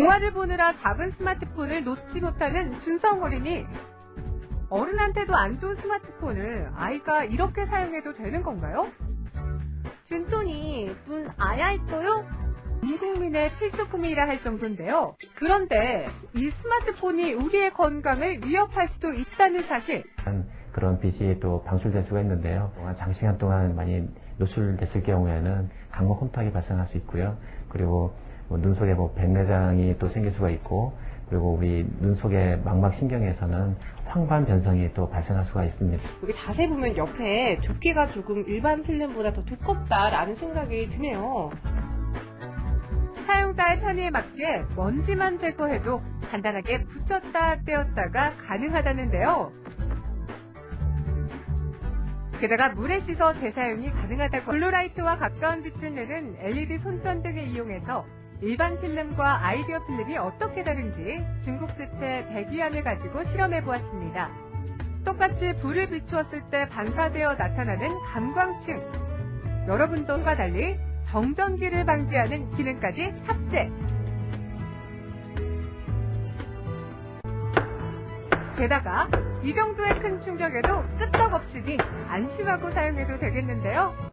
영화를 보느라 작은 스마트폰을 놓지 못하는 준성 어린이. 어른한테도 안 좋은 스마트폰을 아이가 이렇게 사용해도 되는 건가요? 준손이 눈 아야 있어요? 온 국민의 필수품이라 할 정도인데요. 그런데 이 스마트폰이 우리의 건강을 위협할 수도 있다는 사실. 그런 빛이 또 방출될 수가 있는데요. 장시간 동안 많이 노출됐을 경우에는 각막 혼탁이 발생할 수 있고요. 그리고 뭐 눈 속에 뭐 백내장이 또 생길 수가 있고, 그리고 우리 눈 속의 망막 신경에서는 황반 변성이 또 발생할 수가 있습니다. 여기 자세히 보면 옆에 두께가 조금 일반 필름보다 더 두껍다라는 생각이 드네요. 사용자의 편의에 맞게 먼지만 제거해도 간단하게 붙였다 떼었다가 가능하다는데요. 게다가 물에 씻어 재사용이 가능하다고 블루라이트와 가까운 빛을 내는 LED 손전등을 이용해서 일반 필름과 아이디어 필름이 어떻게 다른지 중국 습체 배기안을 가지고 실험해 보았습니다. 똑같이 불을 비추었을 때 반사되어 나타나는 감광층. 여러분들과 달리 정전기를 방지하는 기능까지 탑재. 게다가 이 정도의 큰 충격에도 끄떡없이 안심하고 사용해도 되겠는데요.